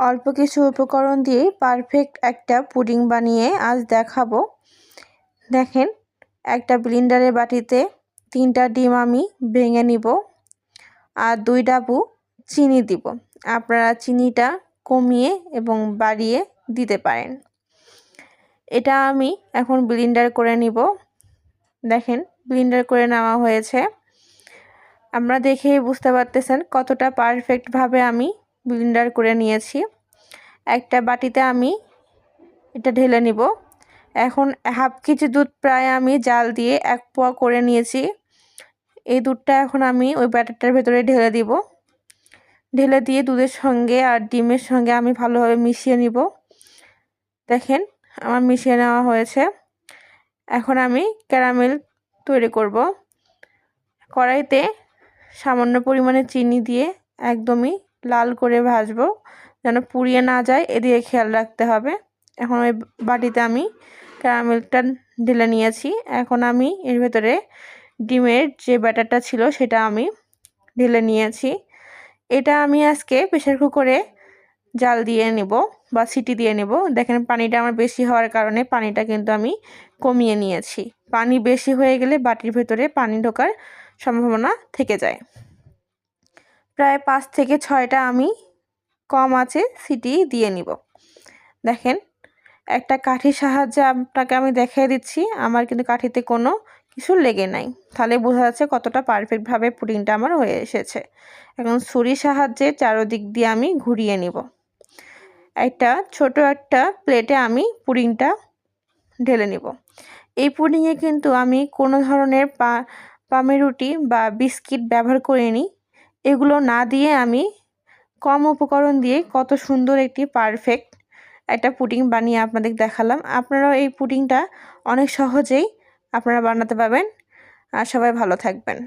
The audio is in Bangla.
অল্প কিছু উপকরণ দিয়েই পারফেক্ট একটা পুডিং বানিয়ে আজ দেখাবো। দেখেন, একটা ব্লিন্ডারের বাটিতে তিনটা ডিম আমি ভেঙে নিব আর দুই ডাবু চিনি দিব। আপনারা চিনিটা কমিয়ে এবং বাড়িয়ে দিতে পারেন। এটা আমি এখন ব্লিন্ডার করে নিব। দেখেন ব্লিন্ডার করে নেওয়া হয়েছে। আমরা দেখেই বুঝতে পারতেছেন কতটা পারফেক্টভাবে আমি ব্লিন্ডার করে নিয়েছি। একটা বাটিতে আমি এটা ঢেলে নিব। এখন হাফ কেজি দুধ প্রায় আমি জাল দিয়ে এক পোয়া করে নিয়েছি। এই দুধটা এখন আমি ওই ব্যাটারটার ভেতরে ঢেলে দিব। ঢেলে দিয়ে দুধের সঙ্গে আর ডিমের সঙ্গে আমি ভালোভাবে মিশিয়ে নিব। দেখেন, আমার মিশিয়ে নেওয়া হয়েছে। এখন আমি ক্যারামেল তৈরি করব। কড়াইতে সামান্য পরিমাণে চিনি দিয়ে একদমই লাল করে ভাজবো, যেন পুড়িয়ে না যায়, এদিকে খেয়াল রাখতে হবে। এখন ওই বাটিতে আমি ক্যারামেলটা ঢেলে নিয়েছি। এখন আমি এর ভেতরে ডিমের যে ব্যাটারটা ছিল, সেটা আমি ঢেলে নিয়েছি। এটা আমি আজকে প্রেশার কুকারে জাল দিয়ে নেব বা সিটি দিয়ে নেব। দেখেন, পানিটা আমার বেশি হওয়ার কারণে পানিটা কিন্তু আমি কমিয়ে নিয়েছি। পানি বেশি হয়ে গেলে বাটির ভেতরে পানি ঢোকার সম্ভাবনা থেকে যায়। প্রায় পাঁচ থেকে ছয়টা আমি কম আছে সিটি দিয়ে নিব। দেখেন, একটা কাঠির সাহায্যে আপনাকে আমি দেখিয়ে দিচ্ছি, আমার কিন্তু কাঠিতে কোনো কিছু লেগে নাই। তাহলে বোঝা যাচ্ছে কতটা পারফেক্টভাবে পুডিংটা আমার হয়ে এসেছে। এখন ছুরির সাহায্যে চারোদিক দিয়ে আমি ঘুরিয়ে নিব। একটা ছোট একটা প্লেটে আমি পুডিংটা ঢেলে নিব। এই পুডিংয়ে কিন্তু আমি কোনো ধরনের পা পামের রুটি বা বিস্কিট ব্যবহার করিনি। এগুলো না দিয়ে আমি কম উপকরণ দিয়ে কত সুন্দর একটি পারফেক্ট একটা পুডিং বানিয়ে আপনাদের দেখালাম। আপনারাও এই পুডিংটা অনেক সহজেই আপনারা বানাতে পারবেন। আর সবাই ভালো থাকবেন।